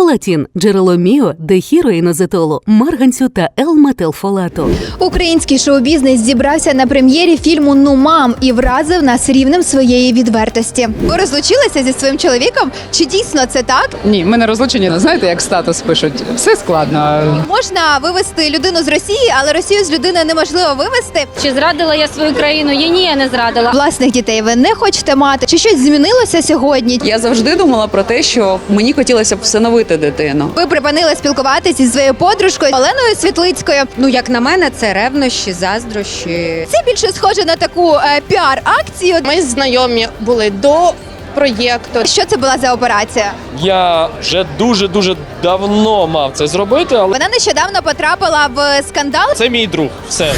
Фолатін – джерело міо, дехіроїнозетолу, марганцю та Л-метилфолату. Український шоу-бізнес зібрався на прем'єрі фільму Ну мам і вразив нас рівнем своєї відвертості. Ви розлучилися зі своїм чоловіком? Чи дійсно це так? Ні, ми не розлучені. Знаєте, як статус пишуть? Все складно. Можна вивести людину з Росії, але Росію з людини неможливо вивести. Чи зрадила я свою країну? Я ні, я не зрадила. Власних дітей ви не хочете мати. Чи щось змінилося сьогодні? Я завжди думала про те, що мені хотілося б всиновити дитину. Ви припинили спілкуватися зі своєю подружкою Оленою Світлицькою. Ну, як на мене, це ревнощі, заздрощі. Це більше схоже на таку е, піар-акцію. Ми знайомі були до проєкту. Що це була за операція? Я вже дуже дуже давно мав це зробити, але Вона нещодавно потрапила в скандал. це мій друг. Все.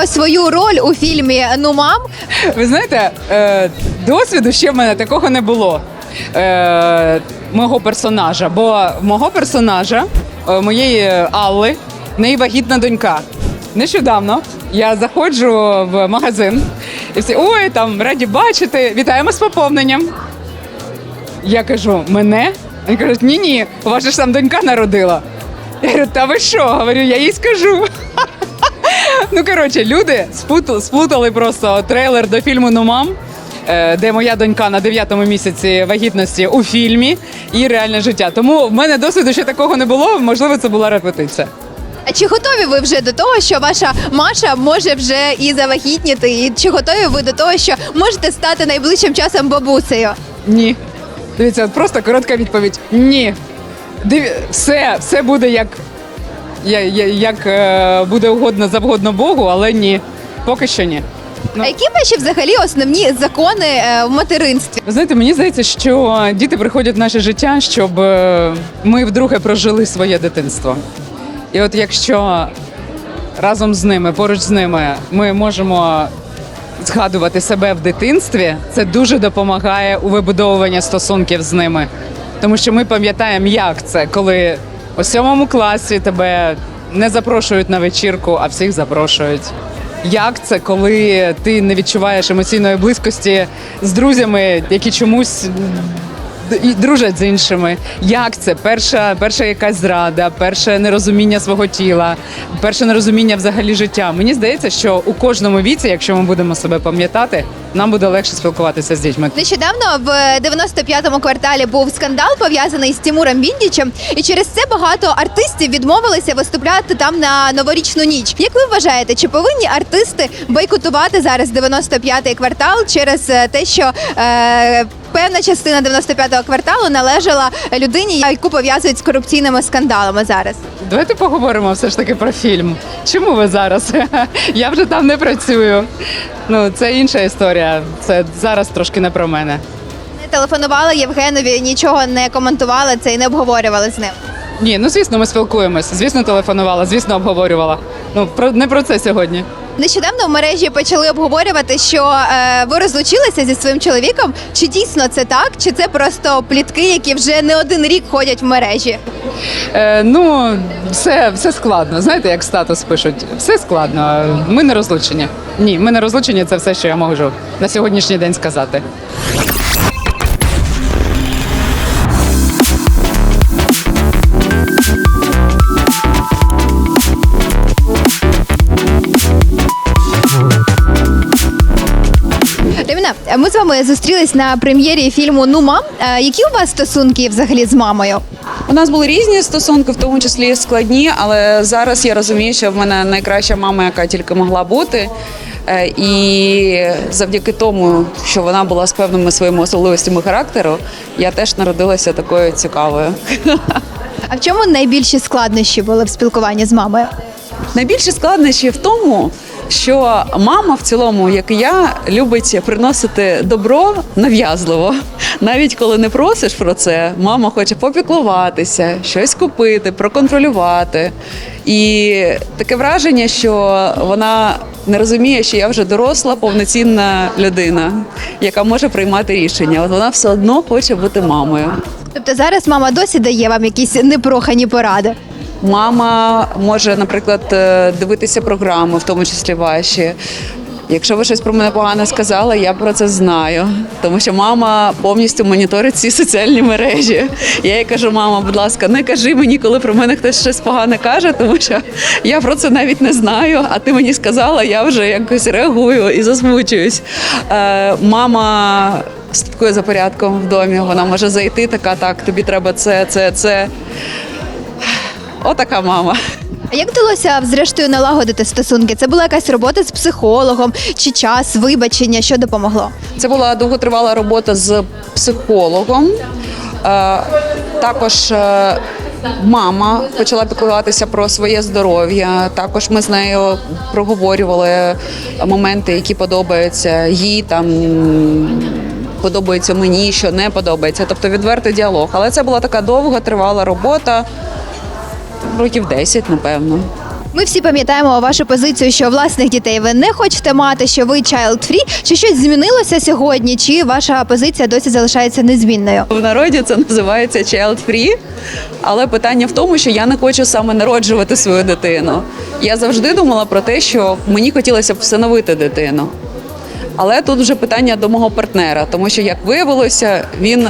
Про свою роль у фільмі Ну мам. Ви знаєте, е, досвіду ще в мене такого не було. Е, мого персонажа. Бо мого персонажа, е, моєї Алли, в неї вагітна донька. Нещодавно я заходжу в магазин і всі ой, там раді бачити. Вітаємо з поповненням. Я кажу, мене? Вони кажуть, ні, ні, у вас ж там донька народила. Я говорю, та ви що? Говорю, я їй скажу. Ну коротше, люди спутали, сплутали просто трейлер до фільму Ну мам. е, Де моя донька на 9-му місяці вагітності у фільмі і реальне життя. Тому в мене досвіду ще такого не було. Можливо, це була репетиція. А чи готові ви вже до того, що ваша Маша може вже і завагітніти? І чи готові ви до того, що можете стати найближчим часом бабусею? Ні. Дивіться, просто коротка відповідь. Ні. Див... Все, все буде як, як е, буде угодно завгодно Богу, але ні. Поки що ні. Ну. А які ваші взагалі основні закони е, в материнстві? Ви знаєте, мені здається, що діти приходять в наше життя, щоб е, ми вдруге прожили своє дитинство. І от якщо разом з ними, поруч з ними, ми можемо згадувати себе в дитинстві, це дуже допомагає у вибудовуванні стосунків з ними. Тому що ми пам'ятаємо, як це, коли у сьомому класі тебе не запрошують на вечірку, а всіх запрошують. Як це, коли ти не відчуваєш емоційної близькості з друзями, які чомусь дружать з іншими? Як це? Перша, перша якась зрада, перше нерозуміння свого тіла, перше нерозуміння взагалі життя. Мені здається, що у кожному віці, якщо ми будемо себе пам'ятати, нам буде легше спілкуватися з дітьми. Нещодавно в 95-му кварталі був скандал пов'язаний з Тимуром Віндічем, і через це багато артистів відмовилися виступляти там на новорічну ніч. Як ви вважаєте, чи повинні артисти бойкотувати зараз 95-й квартал через е, те, що е, певна частина 95-го кварталу належала людині, яку пов'язують з корупційними скандалами зараз? Давайте поговоримо все ж таки про фільм. Чому ви зараз? Я вже там не працюю. Ну, це інша історія. Це зараз трошки не про мене. Не телефонували Євгенові, нічого не коментували це і не обговорювали з ним. Ні, ну звісно, ми спілкуємося. Звісно, телефонувала, звісно, обговорювала. Ну про не про це сьогодні. Нещодавно в мережі почали обговорювати, що е, ви розлучилися зі своїм чоловіком. Чи дійсно це так, чи це просто плітки, які вже не один рік ходять в мережі? Е, ну, все, все складно. Знаєте, як статус пишуть? Все складно. Ми не розлучені. Ні, ми не розлучені. Це все, що я можу на сьогоднішній день сказати. Реміна, ми з вами зустрілись на прем'єрі фільму Ну мам. Е, які у вас стосунки взагалі з мамою? У нас були різні стосунки, в тому числі складні, але зараз я розумію, що в мене найкраща мама, яка тільки могла бути. Е, І завдяки тому, що вона була з певними своїми особливостями характеру, я теж народилася такою цікавою. А в чому найбільші складнощі були в спілкуванні з мамою? Найбільше складнощі в тому, що мама в цілому, як і я, любить приносити добро нав'язливо. Навіть коли не просиш про це, мама хоче попіклуватися, щось купити, проконтролювати. І таке враження, що вона не розуміє, що я вже доросла, повноцінна людина, яка може приймати рішення. От вона все одно хоче бути мамою. Тобто зараз мама досі дає вам якісь непрохані поради. Мама може, наприклад, е, дивитися програми, в тому числі ваші. Якщо ви щось про мене погано сказали, я про це знаю. Тому що мама повністю моніторить ці соціальні мережі. Я їй кажу, мама, будь ласка, не кажи мені, коли про мене хтось щось погане каже, тому що я про це навіть не знаю. А ти мені сказала, я вже якось реагую і засмучуюсь. Е, мама слідкує за порядком в домі. Вона може зайти, така так, тобі треба це, це, це. Отака мама. А як вдалося зрештою налагодити стосунки? Це була якась робота з психологом чи час, вибачення, що допомогло? Це була довготривала робота з психологом. Е, Також е, мама почала піклуватися про своє здоров'я. Також ми з нею проговорювали моменти, які подобаються їй там. Подобається мені, що не подобається, тобто відвертий діалог. Але це була така довга, тривала робота, років 10, напевно. Ми всі пам'ятаємо вашу позицію, що власних дітей ви не хочете мати, що ви child free. Чи щось змінилося сьогодні? Чи ваша позиція досі залишається незмінною? В народі це називається child free, але питання в тому, що я не хочу саме народжувати свою дитину. Я завжди думала про те, що мені хотілося б всиновити дитину. Але тут вже питання до мого партнера, тому що, як виявилося, він,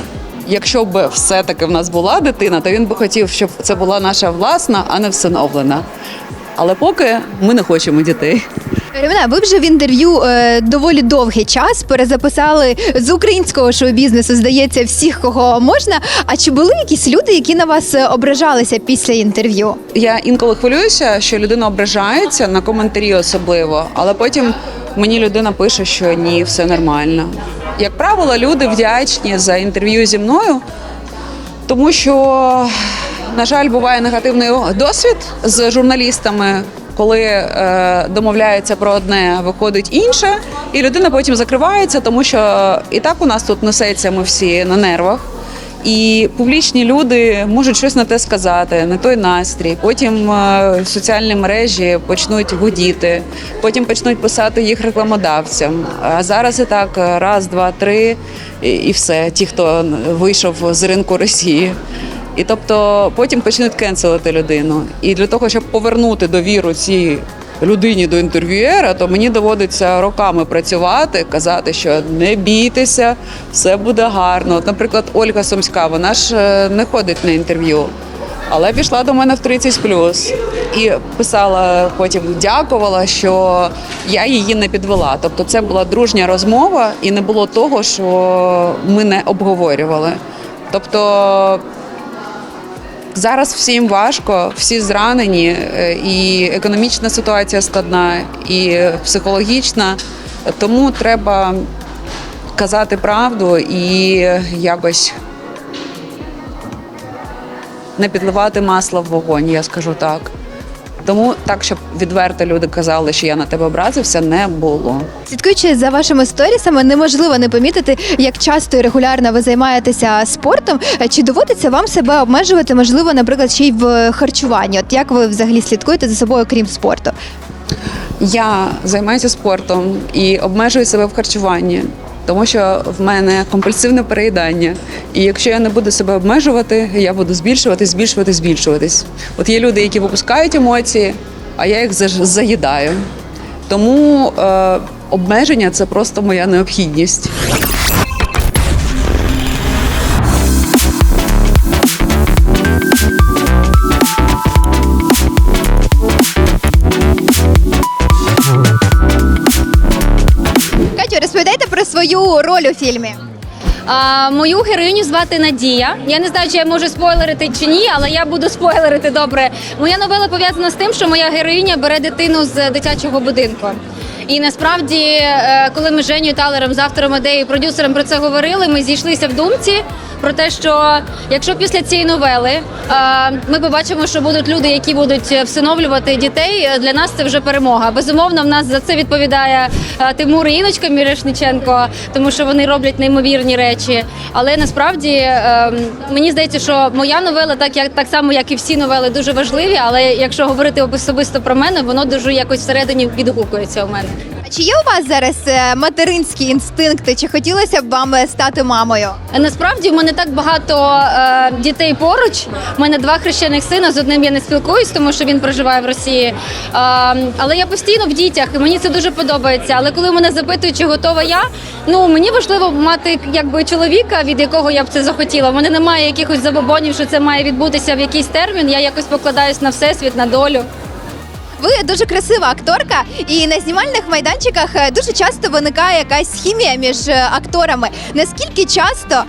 якщо б все-таки в нас була дитина, то він би хотів, щоб це була наша власна, а не всиновлена. Але поки ми не хочемо дітей. Ремена, ви вже в інтерв'ю е, доволі довгий час перезаписали з українського шоу-бізнесу, здається, всіх, кого можна. А чи були якісь люди, які на вас е, ображалися після інтерв'ю? Я інколи хвилююся, що людина ображається на коментарі особливо, але потім мені людина пише, що ні, все нормально. Як правило, люди вдячні за інтерв'ю зі мною, тому що, на жаль, буває негативний досвід з журналістами. Коли е, домовляються про одне, виходить інше, і людина потім закривається, тому що і так у нас тут несеться ми всі на нервах. І публічні люди можуть щось на те сказати, не той настрій. Потім е, соціальні мережі почнуть гудіти, потім почнуть писати їх рекламодавцям. А зараз і так е, раз, два, три, і все. Ті, хто вийшов з ринку Росії. І тобто потім почнуть кенселити людину. І для того, щоб повернути довіру цій людині до інтерв'юера, то мені доводиться роками працювати, казати, що не бійтеся, все буде гарно. От, наприклад, Ольга Сумська, вона ж е, не ходить на інтерв'ю. Але пішла до мене в 30 і писала потім, дякувала, що я її не підвела. Тобто, це була дружня розмова, і не було того, що ми не обговорювали. Тобто Зараз всім важко, всі зранені, е, і економічна ситуація складна, і психологічна. Тому треба казати правду і якось не підливати масла в вогонь, я скажу так. Тому так, щоб відверто люди казали, що я на тебе образився, не було. Слідкуючи за вашими сторісами, неможливо не помітити, як часто і регулярно ви займаєтеся спортом. Чи доводиться вам себе обмежувати, можливо, наприклад, ще й в харчуванні? От як ви взагалі слідкуєте за собою, крім спорту? Я займаюся спортом і обмежую себе в харчуванні, тому що в мене компульсивне переїдання. І якщо я не буду себе обмежувати, я буду збільшувати, збільшувати, збільшуватись. От є люди, які випускають емоції, а я їх заїдаю. Тому е, обмеження це просто моя необхідність. Свою роль у фільмі. А, мою героїню звати Надія. Я не знаю, чи я можу спойлерити чи ні, але я буду спойлерити добре. Моя новела пов'язана з тим, що моя героїня бере дитину з дитячого будинку. І насправді, е, коли ми з Женю Талером, з автором ідеї, продюсером про це говорили, ми зійшлися в думці про те, що якщо після цієї новели е, ми побачимо, що будуть люди, які будуть всиновлювати дітей, е, для нас це вже перемога. Безумовно, в нас за це відповідає е, Тимур і Іночка Мірешниченко, тому що вони роблять неймовірні речі. Але насправді мені здається, що моя новела, так як так само, як і всі новели, дуже важливі. Але якщо говорити особисто про мене, воно дуже якось всередині відгукується у мене. Чи є у вас зараз е, материнські інстинкти? Чи хотілося б вам е, стати мамою? Насправді в мене так багато е, дітей поруч. У мене два хрещених сина. З одним я не спілкуюсь, тому що він проживає в Росії. Е, але я постійно в дітях, і мені це дуже подобається. Але коли мене запитують, чи готова я, ну мені важливо мати якби чоловіка, від якого я б це захотіла. У мене немає якихось забобонів, що це має відбутися в якийсь термін. Я якось покладаюсь на всесвіт, на долю. Ви дуже красива акторка, і на знімальних майданчиках е, дуже часто виникає якась хімія між е, акторами. Наскільки часто е,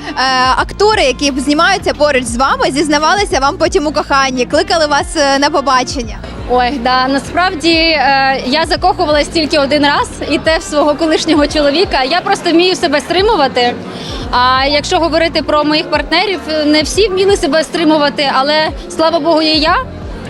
актори, які знімаються поруч з вами, зізнавалися вам потім у коханні, кликали вас е, на побачення? Ой, да насправді е, я закохувалась тільки один раз, і те в свого колишнього чоловіка. Я просто вмію себе стримувати. А якщо говорити про моїх партнерів, не всі вміли себе стримувати, але слава Богу, є я.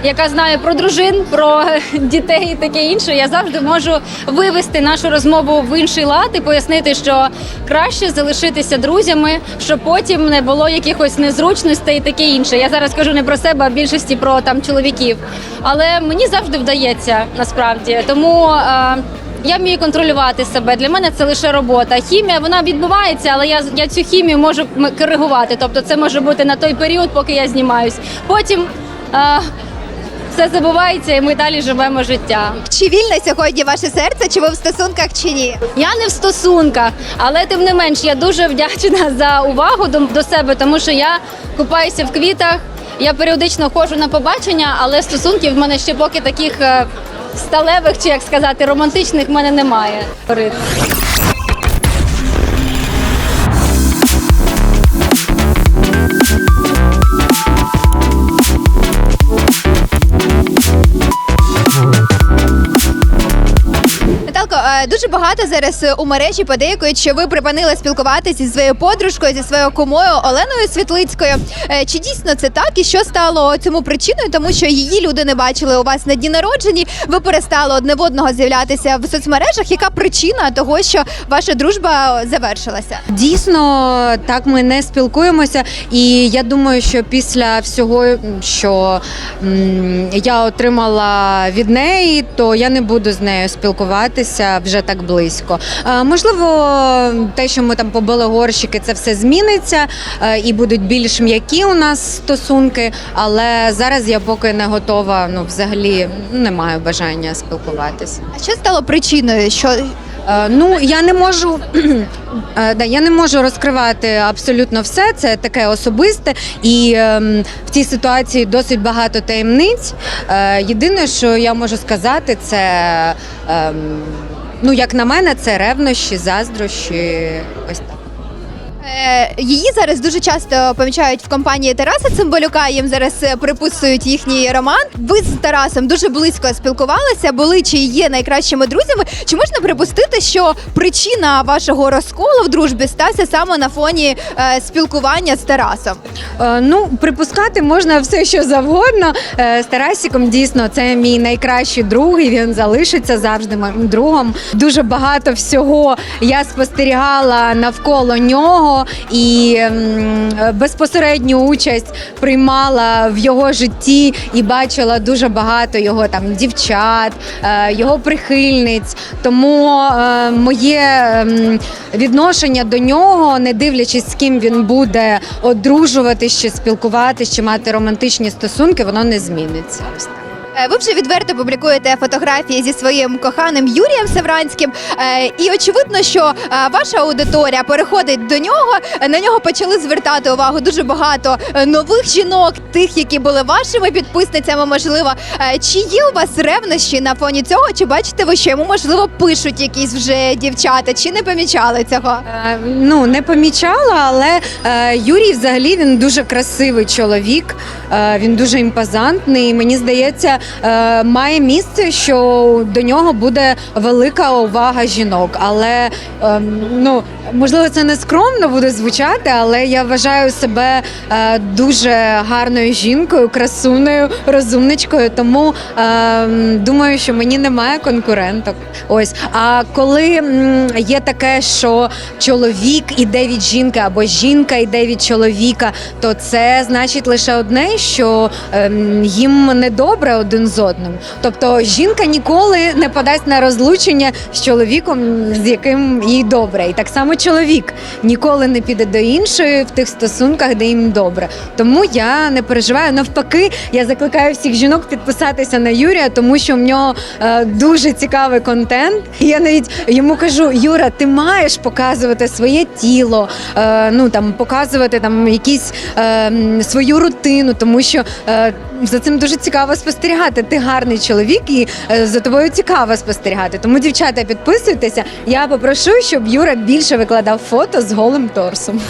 Яка знає про дружин, про дітей і таке інше, я завжди можу вивести нашу розмову в інший лад і пояснити, що краще залишитися друзями, щоб потім не було якихось незручностей і таке інше. Я зараз кажу не про себе, а більшості про там чоловіків. Але мені завжди вдається насправді. Тому е, я вмію контролювати себе. Для мене це лише робота. Хімія вона відбувається, але я, я цю хімію можу коригувати. Тобто, це може бути на той період, поки я знімаюсь. Потім. Е, все забувається, і ми далі живемо життя. Чи вільне сьогодні ваше серце? Чи ви в стосунках, чи ні? Я не в стосунках, але тим не менш я дуже вдячна за увагу до, до себе, тому що я купаюся в квітах. Я періодично ходжу на побачення, але стосунків в мене ще поки таких е, сталевих, чи як сказати, романтичних в мене немає. Дуже багато зараз е, у мережі подейкують, що ви припинили спілкуватися зі своєю подружкою, зі своєю кумою Оленою Світлицькою. Е, Чи дійсно це так? І що стало цьому причиною? Тому що її люди не бачили у вас на дні народженні. Ви перестали одне в одного з'являтися в соцмережах. Яка причина того, що ваша дружба завершилася? Дійсно, так ми не спілкуємося, і я думаю, що після всього, що я отримала від неї, то я не буду з нею спілкуватися вже так близько. Е, можливо, те, що ми там побили горщики, це все зміниться е, і будуть більш м'які у нас стосунки. Але зараз я поки не готова. Ну, взагалі не маю бажання спілкуватися. А що стало причиною? Що Е, Ну я не можу. е, Да, я не можу розкривати абсолютно все. Це таке особисте, і ем, в цій ситуації досить багато таємниць. Е, єдине, що я можу сказати, це ем, ну як на мене, це ревнощі, заздрощі. Ось так. Е, Її зараз дуже часто помічають в компанії Тараса Цимбалюка. Їм зараз е, приписують їхній роман. Ви з Тарасом дуже близько спілкувалися, були чи є найкращими друзями. Чи можна припустити, що причина вашого розколу в дружбі стався саме на фоні е, спілкування з Тарасом? Ну, припускати можна все, що завгодно. З Тарасіком дійсно це мій найкращий друг, і він залишиться завжди моїм другом. Дуже багато всього я спостерігала навколо нього і безпосередню участь приймала в його житті і бачила дуже багато його там дівчат, е, його прихильниць. Тому е, моє відношення до нього, не дивлячись, з ким він буде одружуватись чи спілкуватись, чи мати романтичні стосунки, воно не зміниться. Е, Ви вже відверто публікуєте фотографії зі своїм коханим Юрієм Севранським, Е, і очевидно, що е, ваша аудиторія переходить до нього. На нього почали звертати увагу дуже багато нових жінок, тих, які були вашими підписницями. Можливо, чи є у вас ревнощі на фоні цього? Чи бачите ви, що йому можливо пишуть якісь вже дівчата, чи не помічали цього? Ну, не помічала, але Юрій взагалі він дуже красивий чоловік, він дуже імпозантний. Мені здається, е, має місце, що до нього буде велика увага жінок. Але е, ну, можливо, це не скромно буде звучати, але я вважаю себе е, дуже гарною жінкою, красуною, розумничкою. Тому е, думаю, що мені немає конкуренток. Ось. А коли є таке, що чоловік іде від жінки або жінка йде від чоловіка, то це значить лише одне, що ем, їм недобре один з одним. Тобто жінка ніколи не подасть на розлучення з чоловіком, з яким їй добре. І так само чоловік ніколи не піде до іншої в тих стосунках, де їм добре. Тому я не переживаю. Навпаки, я закликаю всіх жінок підписатися на Юрія, тому що в нього е, дуже цікавий контент. І я навіть йому кажу: Юра, ти маєш показувати своє тіло, е, ну там показувати там якісь е, свою рутину, тому що е, за цим дуже цікаво спостерігати. Ти гарний чоловік, і е, за тобою цікаво спостерігати. Тому, дівчата, підписуйтеся. Я попрошу, щоб Юра більше викладав фото з голим торсом.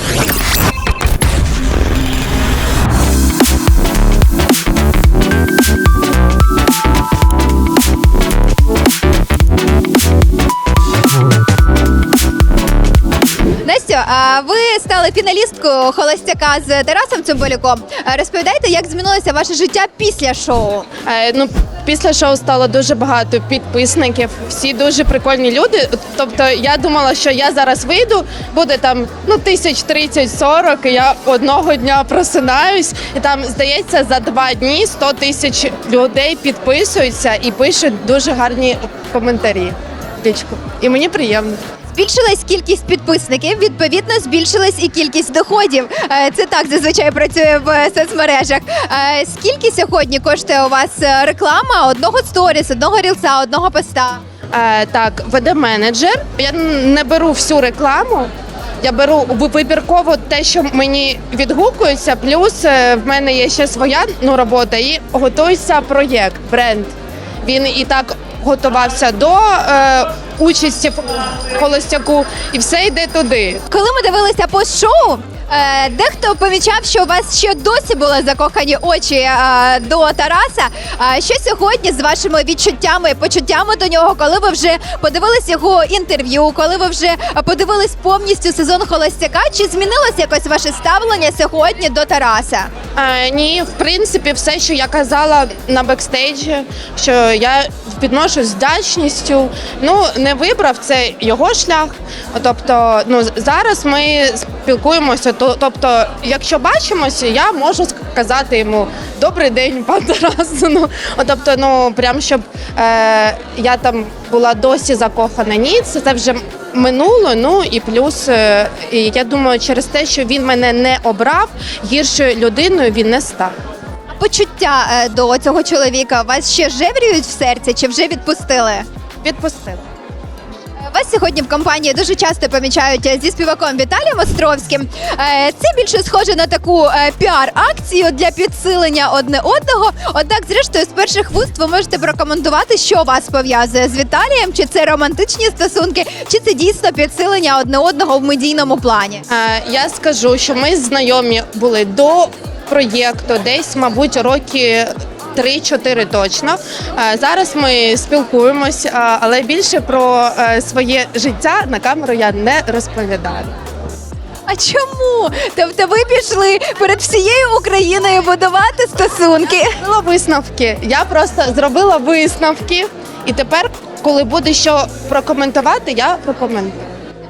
Ви стали фіналісткою холостяка з Тарасом Цимбалюком. Розповідайте, як змінилося ваше життя після шоу? Е, Ну, після шоу стало дуже багато підписників. Всі дуже прикольні люди. Тобто я думала, що я зараз вийду, буде там ну тисяч 30-40, і я одного дня просинаюсь, і там здається за два дні 100 тисяч людей підписуються і пишуть дуже гарні коментарі. І мені приємно. Збільшилась кількість підписників, відповідно, збільшилась і кількість доходів. Е, Це так зазвичай працює в соцмережах. Е, Скільки сьогодні коштує у вас е, реклама одного сторіс, одного рілса, одного поста? Е, так, веде менеджер. Я не беру всю рекламу. Я беру вибірково те, що мені відгукується. Плюс е, в мене є ще своя ну, робота і готується проєкт, бренд. Він і так готувався до е, участі в холостяку, і все йде туди. Коли ми дивилися пост-шоу, е, дехто помічав, що у вас ще досі були закохані очі е, до Тараса. А що сьогодні з вашими відчуттями і почуттями до нього, коли ви вже подивились його інтерв'ю, коли ви вже подивились повністю сезон холостяка? Чи змінилось якось ваше ставлення сьогодні до Тараса? Е, ні, в принципі, все, що я казала на бекстейджі, що я підношу з вдячністю. Ну, не вибрав це його шлях. Тобто, ну зараз ми спілкуємося. То, тобто, якщо бачимося, я можу сказати йому добрий день, пан Тарас. Ну, тобто, ну прям щоб е, я там була досі закохана. Ні, це, це вже минуло. Ну і плюс, е, я думаю, через те, що він мене не обрав, гіршою людиною він не став. Почуття е, до цього чоловіка вас ще жевріють в серці чи вже відпустили? Відпустив. Вас сьогодні в компанії дуже часто помічають е, зі співаком Віталієм Островським. Е, Це більше схоже на таку е, піар-акцію для підсилення одне одного. Однак, зрештою, з перших вуст ви можете прокоментувати, що вас пов'язує з Віталієм, чи це романтичні стосунки, чи це дійсно підсилення одне одного в медійному плані. Я скажу, що ми знайомі були до проєкту, десь, мабуть, роки. 3-4 точно. Е, Зараз ми спілкуємось, е, але більше про е, своє життя на камеру я не розповідаю. А чому? Тобто ви пішли перед всією Україною будувати стосунки? Зробила висновки. Я просто зробила висновки, і тепер, коли буде що прокоментувати, я прокоментую.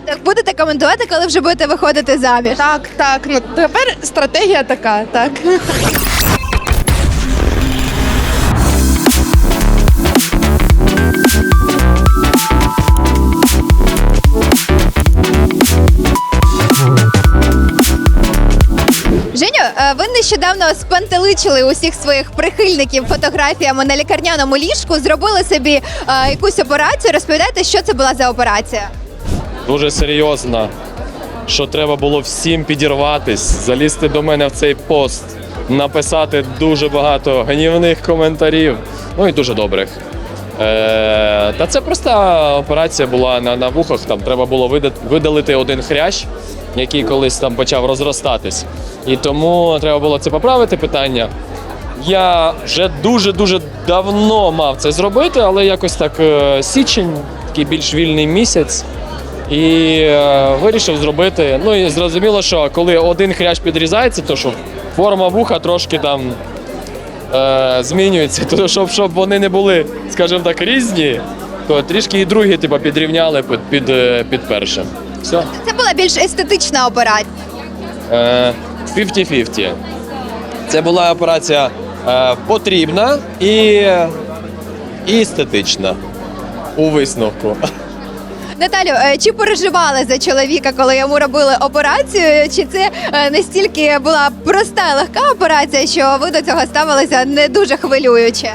Так будете коментувати, коли вже будете виходити заміж. Так, так. Ну тепер стратегія така, так. Ви нещодавно спантеличили усіх своїх прихильників фотографіями на лікарняному ліжку, зробили собі е, якусь операцію. Розповідайте, що це була за операція? Дуже серйозно, що треба було всім підірватись, залізти до мене в цей пост, написати дуже багато гнівних коментарів, ну і дуже добрих. Е, та це проста операція була на, на вухах. Там треба було вида- видалити один хрящ, який колись там почав розростатись. І тому треба було це поправити питання. Я вже дуже-дуже давно мав це зробити, але якось так е, січень, такий більш вільний місяць. І е, вирішив зробити. Ну і зрозуміло, що коли один хрящ підрізається, то що форма вуха трошки там е, змінюється. То щоб, щоб вони не були, скажімо так, різні, то трішки і другі типу, підрівняли під, під, е, під першим. Все. Це була більш естетична операція. Е, 50-50. Це була операція е, потрібна і, і естетична у висновку. Наталю, е, чи переживали за чоловіка, коли йому робили операцію? Чи це е, настільки була проста легка операція, що ви до цього ставилися не дуже хвилююче?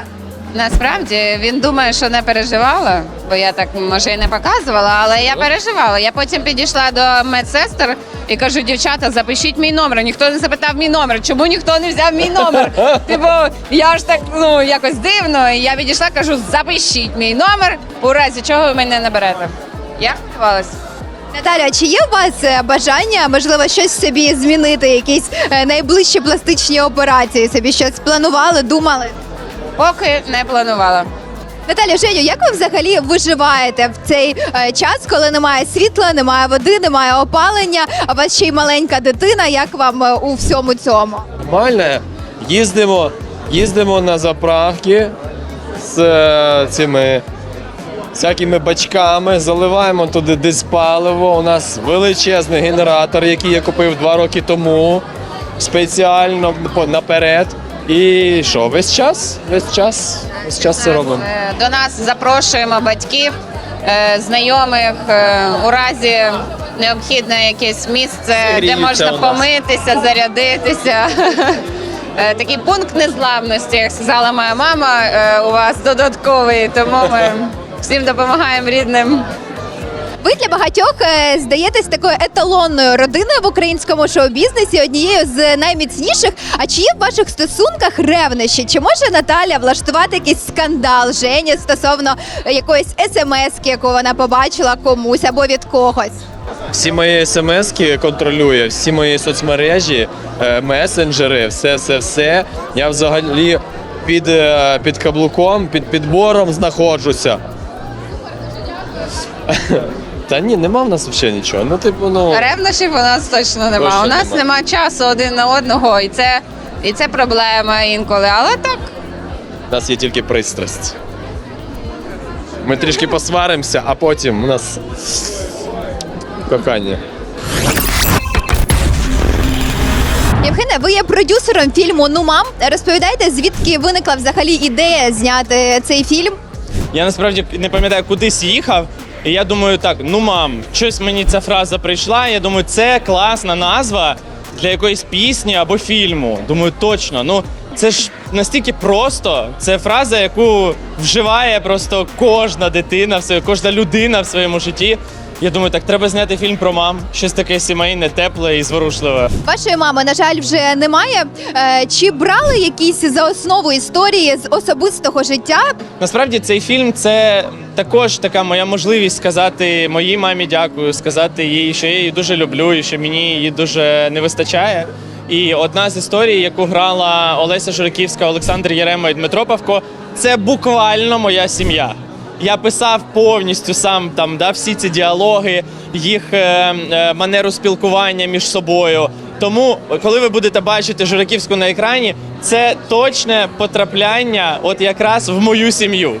Насправді він думає, що не переживала, бо я так може і не показувала, але я переживала. Я потім підійшла до медсестер і кажу: дівчата, запишіть мій номер. Ніхто не запитав мій номер. Чому ніхто не взяв мій номер? Типу, я ж так ну якось дивно. І я відійшла, кажу, запишіть мій номер, у разі чого ви мене наберете. Я хвилювалася. Наталя, чи є у вас е, бажання, можливо, щось собі змінити, якісь е, найближчі пластичні операції? Собі щось планували, думали? Поки не планувала. Наталя, Женю, як ви взагалі виживаєте в цей е, час, коли немає світла, немає води, немає опалення, а у вас ще й маленька дитина? Як вам е, у всьому цьому? Нормально. Їздимо, їздимо на заправки з е, цими всякими бачками, заливаємо туди десь паливо. У нас величезний генератор, який я купив два роки тому спеціально по- наперед. І що, весь час? Весь час, весь час це робимо. Е, До нас запрошуємо батьків, е, знайомих е, у разі необхідне якесь місце, де можна помитися, зарядитися. Такий пункт незламності, як сказала моя мама, у вас додатковий, тому ми всім допомагаємо рідним. Ви для багатьох е, здаєтесь такою еталонною родиною в українському шоу-бізнесі, однією з найміцніших. А чи є в ваших стосунках ревнощі? Чи може Наталя влаштувати якийсь скандал Жені стосовно якоїсь смс-ки, яку вона побачила комусь або від когось? Всі мої смски контролює, всі мої соцмережі, е, месенджери, все, все, все. Я взагалі під, е, під каблуком, під підбором знаходжуся. Та ні, нема в нас взагалі нічого. Ну, типу, ну. Ревнощів у нас точно нема. Точно у нас нема. нема часу один на одного, і це, і це проблема інколи. Але так. У нас є тільки пристрасть. Ми трішки посваримося, а потім у нас кохання. Євгене, ви є продюсером фільму Ну мам. Розповідайте, звідки виникла взагалі ідея зняти цей фільм? Я насправді не пам'ятаю, кудись їхав. І я думаю, так, ну мам, щось мені ця фраза прийшла. Я думаю, це класна назва для якоїсь пісні або фільму. Думаю, точно. Ну це ж настільки просто. Це фраза, яку вживає просто кожна дитина, кожна людина в своєму житті. Я думаю, так треба зняти фільм про мам, щось таке сімейне, тепле і зворушливе. Вашої мами, на жаль, вже немає. Е, Чи брали якісь за основу історії з особистого життя? Насправді цей фільм це також така моя можливість сказати моїй мамі дякую, сказати їй, що я її дуже люблю і що мені її дуже не вистачає. І одна з історій, яку грала Олеся Журиківська, Олександр Єрема і Дмитро Павко, це буквально моя сім'я. Я писав повністю сам там да, всі ці діалоги, їх е, е, манеру спілкування між собою. Тому, коли ви будете бачити Жураківську на екрані, це точне потрапляння, от якраз в мою сім'ю.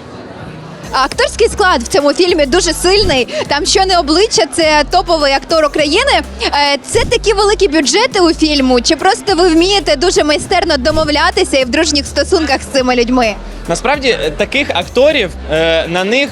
Акторський склад в цьому фільмі дуже сильний. Там що не обличчя, це топовий актор України. Е, Це такі великі бюджети у фільму. Чи просто ви вмієте дуже майстерно домовлятися і в дружніх стосунках з цими людьми? Насправді е, таких акторів е, на них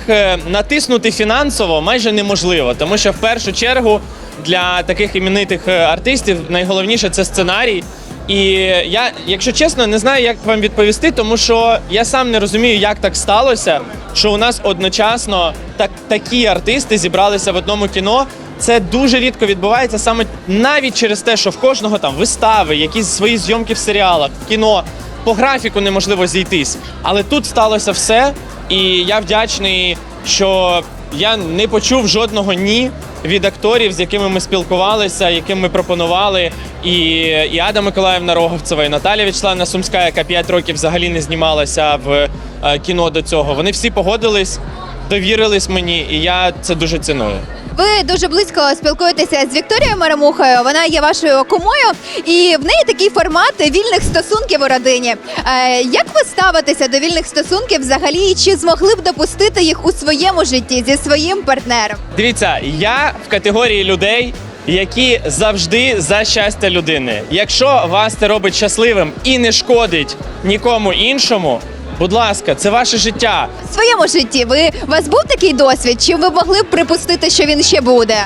натиснути фінансово майже неможливо, тому що в першу чергу для таких іменитих артистів найголовніше це сценарій. І я, якщо чесно, не знаю, як вам відповісти, тому що я сам не розумію, як так сталося, що у нас одночасно так, такі артисти зібралися в одному кіно. Це дуже рідко відбувається саме навіть через те, що в кожного там вистави, якісь свої зйомки в серіалах, в кіно по графіку неможливо зійтись. Але тут сталося все, і я вдячний, що я не почув жодного ні від акторів, з якими ми спілкувалися, яким ми пропонували. І, і Ада Миколаївна Роговцева, і Наталія Вячеславівна Сумська, яка 5 років взагалі не знімалася в е, кіно до цього. Вони всі погодились, довірились мені, і я це дуже ціную. Ви дуже близько спілкуєтеся з Вікторією Марамухою. Вона є вашою кумою, і в неї такий формат вільних стосунків у родині. Е, Як ви ставитеся до вільних стосунків взагалі? І чи змогли б допустити їх у своєму житті зі своїм партнером? Дивіться, я в категорії людей, які завжди за щастя людини. Якщо вас це робить щасливим і не шкодить нікому іншому, будь ласка, це ваше життя. В своєму житті ви у вас був такий досвід? Чи ви могли б припустити, що він ще буде?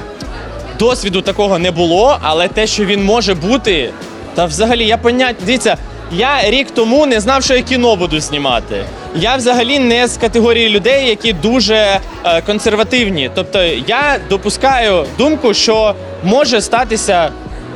Досвіду такого не було, але те, що він може бути, та взагалі я понять. Дивіться, я рік тому не знав, що я кіно буду знімати. Я взагалі не з категорії людей, які дуже е, консервативні. Тобто я допускаю думку, що може статися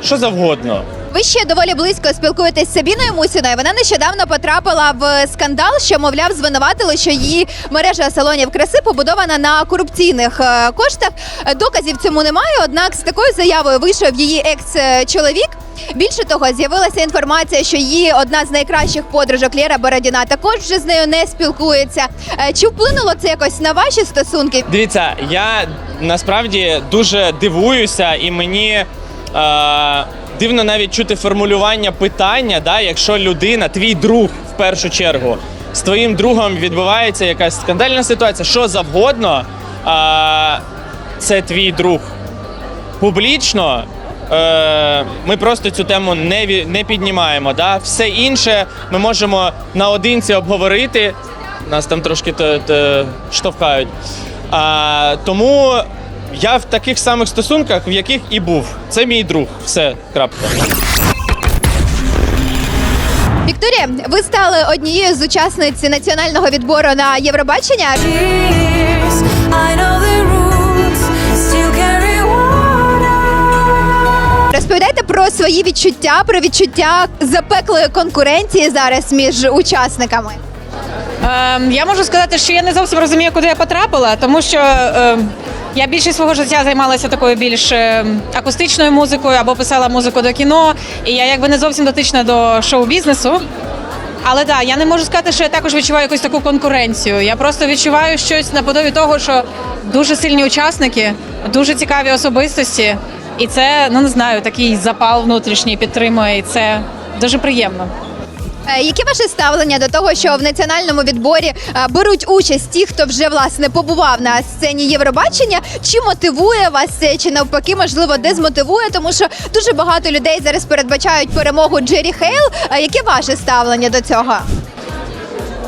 що завгодно. Ви ще доволі близько спілкуєтесь з Сабіною Мусіною. Вона нещодавно потрапила в скандал, що мовляв звинуватили, що її мережа салонів краси побудована на корупційних е, коштах. Доказів цьому немає. Однак з такою заявою вийшов її екс-чоловік. Більше того, з'явилася інформація, що її одна з найкращих подружок Лєра Бородіна також вже з нею не спілкується. Е, Чи вплинуло це якось на ваші стосунки? Дивіться, я насправді дуже дивуюся, і мені е, дивно навіть чути формулювання питання, да, якщо людина, твій друг в першу чергу, з твоїм другом відбувається якась скандальна ситуація, що завгодно, е, це твій друг. Публічно е, ми просто цю тему не, не піднімаємо. Да? Все інше ми можемо наодинці обговорити. Нас там трошки те- те штовхають. А, тому я в таких самих стосунках, в яких і був. Це мій друг. Все, крапка. Вікторія, ви стали однією з учасниць національного відбору на Євробачення. Розповідайте про свої відчуття, про відчуття запеклої конкуренції зараз між учасниками. Ем, я можу сказати, що я не зовсім розумію, куди я потрапила, тому що ем, я більшість свого життя займалася такою більш ем, акустичною музикою або писала музику до кіно, і я якби не зовсім дотична до шоу-бізнесу. Але так, я не можу сказати, що я також відчуваю якусь таку конкуренцію. Я просто відчуваю щось наподобі того, що дуже сильні учасники, дуже цікаві особистості, і це ну не знаю, такий запал внутрішній підтримує, і це дуже приємно. Е, Яке ваше ставлення до того, що в національному відборі е, беруть участь ті, хто вже власне побував на сцені Євробачення? Чи мотивує вас це, чи навпаки, можливо, дезмотивує? Тому що дуже багато людей зараз передбачають перемогу Джері Хейл. Е, Яке ваше ставлення до цього?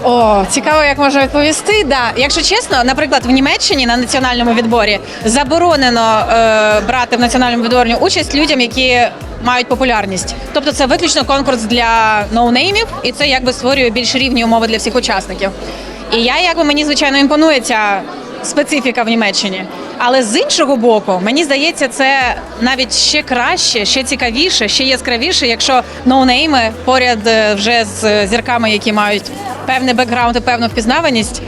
О, цікаво, як можна відповісти. Да, якщо чесно, наприклад, в Німеччині на національному відборі заборонено е, брати в національному відборі участь людям, які мають популярність. Тобто це виключно конкурс для ноунеймів, і це якби створює більш рівні умови для всіх учасників. І я якби мені звичайно імпонує ця специфіка в Німеччині. Але з іншого боку, мені здається, це навіть ще краще, ще цікавіше, ще яскравіше, якщо ноунейми поряд е, вже з зірками, які мають певний бекграунд і певну впізнаваність.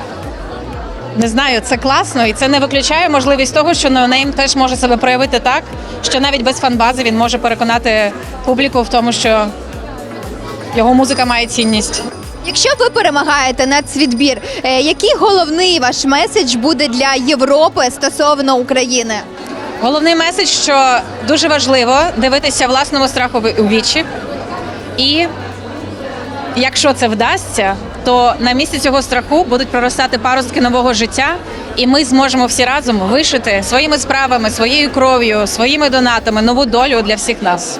Не знаю, це класно, і це не виключає можливість того, що ноунейм теж може себе проявити так, що навіть без фанбази він може переконати публіку в тому, що його музика має цінність. Якщо ви перемагаєте нацвідбір, е, який головний ваш меседж буде для Європи стосовно України? Головний меседж, що дуже важливо дивитися власному страху у вічі. І якщо це вдасться, то на місці цього страху будуть проростати паростки нового життя, і ми зможемо всі разом вишити своїми справами, своєю кров'ю, своїми донатами нову долю для всіх нас.